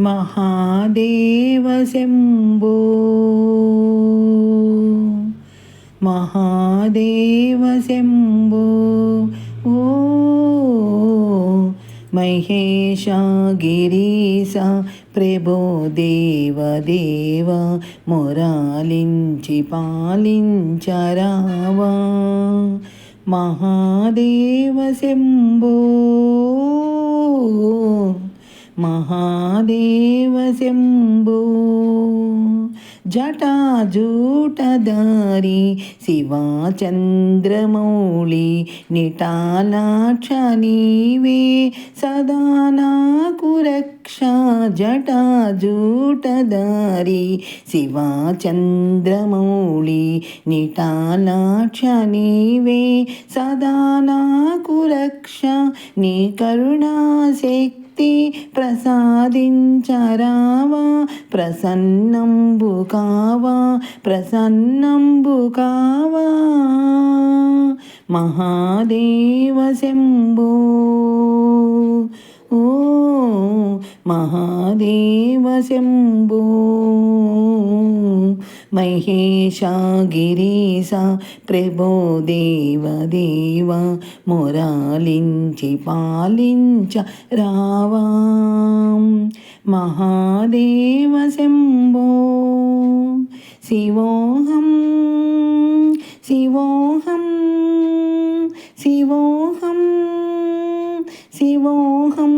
మహాదేవ శంభో మహాదేవ శంభో ఓ మహేశ గిరీశ ప్రభో దేవ దేవ మొరాలించి పాలించరావా మహాదేవ శంభో మహాదేవ శంభో జటాజూటదారి శివాచంద్రమౌళి నిటాలాక్ష నీవే సదా నాకు రక్ష జటాజూటదారి శివాచంద్రమౌళి నిటాలాక్ష నీవే సదా నాకు రక్ష నీ కరుణాశక్తి ప్రసాదించరా. ప్రసన్నంబు కావా ప్రసన్నంబు కావా. మహాదేవ శంభో. ఓ మహాదేవ శంభో. మహేషా గిరీశా ప్రభో దేవ దేవ మొరాలించి పాలించ రావా. మహాదేవ శంభో. శివోహం శివోహం శివోహం శివోహం.